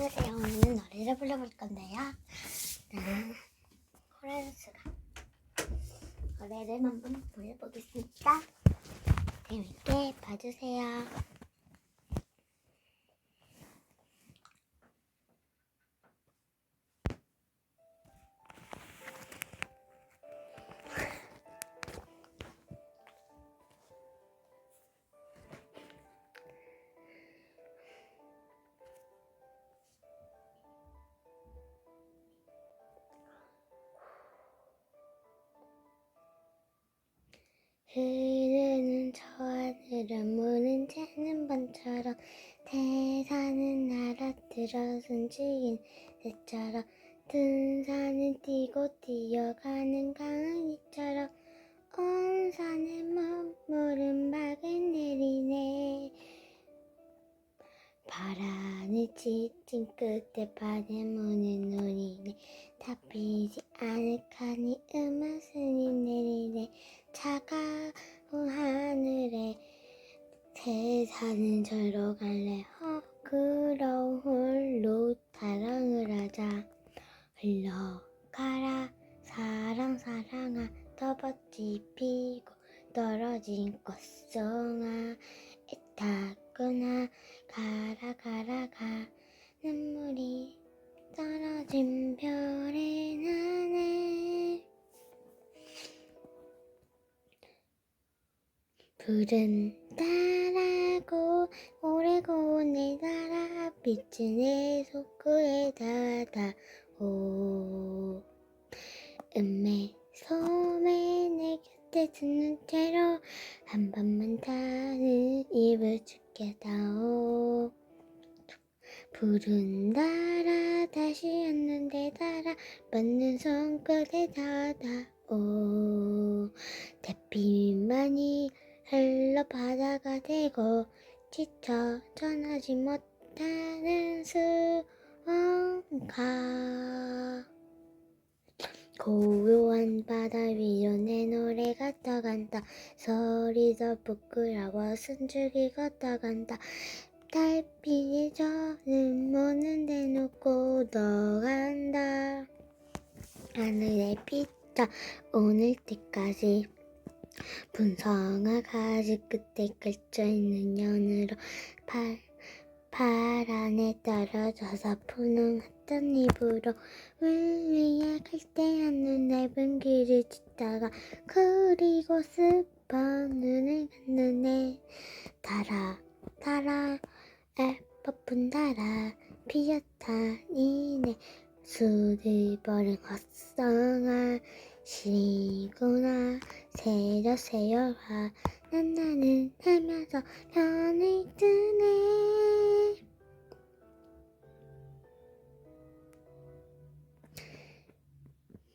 안녕하세요. 오늘은 노래를 불러볼 건데요. 네, 코란스가 노래를 한번 불러보겠습니다. 재밌게 봐주세요. 흐르는 저 하늘은 무는 새는 밤처럼 태산은 날아들어 숨죽인 새처럼 든 산은 뛰고 뛰어가는 강아지처럼 온 산에 물은 박을 내리네. 바람을 지친 끝에 바람무는 노리네. 다 피지 않을 카니 음악순이 내리네 차가운 하늘에 세상은 절로 갈래. 허그러운 홀로 사랑을 하자. 흘러가라. 사랑 사랑아. 더벅지 피고 떨어진 꽃송아. 애타구나 가라 가라 가. 눈물이 떨어진 별 불은 따라고 오래고 내 따라 빛은 내 속구에 닿아 오. 음메 소매 내 곁에 듣는 채로 한 번만 다는 입을 죽겠다오. 불은 달아 다시 왔는데 달아 맞는 손끝에 닿아 오. 대피만이 흘러 바다가 되고 지쳐 전하지 못하는 수원가. 고요한 바다 위로 내 노래가 떠간다. 소리도 부끄러워 숨죽이 걷어간다. 달빛이 저는 모는 대놓고 떠간다. 하늘에 비쳐 오늘 때까지 분성아 가지 끝에 걸쳐있는 연으로 팔, 팔 안에 떨어져서 푸능했던 입으로 울리야 갈대 않는 넓은 길을 걷다가 그리고 스퍼 눈을 감는네 달아 달아 애퍼푼 달아 피었다. 니네 술을 버린 헛성아 시구나 새려 새여라 난 나는 살면서 편을 드네.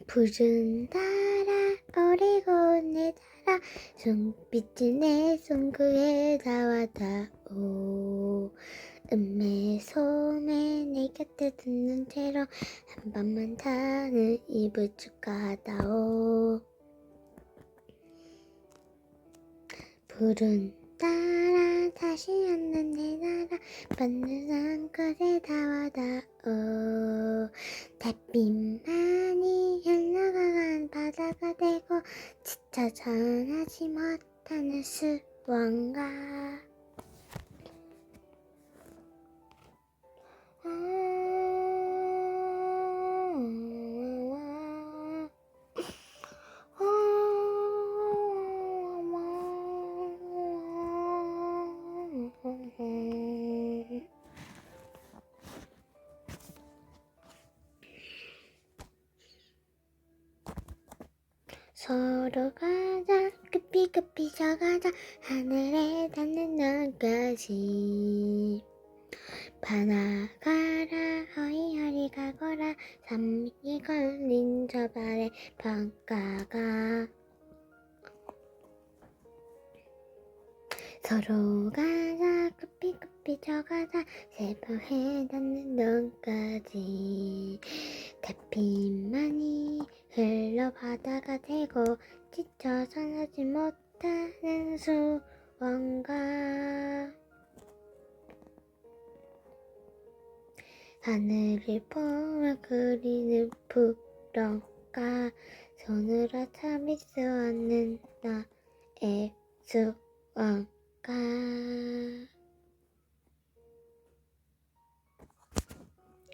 푸른 달아 오래고 내 달아. 손빛이 내 손구에 닿아다. 오 음메 소매 내 곁에 듣는 채로 한 번만 다는 입을 축하하다오. 푸른 따라 다시 왔는 내 나라 받는 산끝에 닿아다오. 달빛만이 흘러가간 바다가 되고 지쳐 전하지 못하는 수원가 서로 가자. 급히 급히 져가자. 하늘에 닿는 날까지. 바나가라. 허이허리 가거라. 산미이 걸린 저 발에 방가가. 서로 가자. 급히 급히 져가자. 새벽에 닿는 넌까지 달빛만이 흘러 바다가 되고 지쳐 전하지 못하는 수원가. 하늘을 보며 그리는 부러가 손으로 참을 수 없는 나의 수원가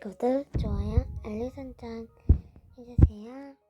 구독, 좋아요, 알림 설정 해주세요.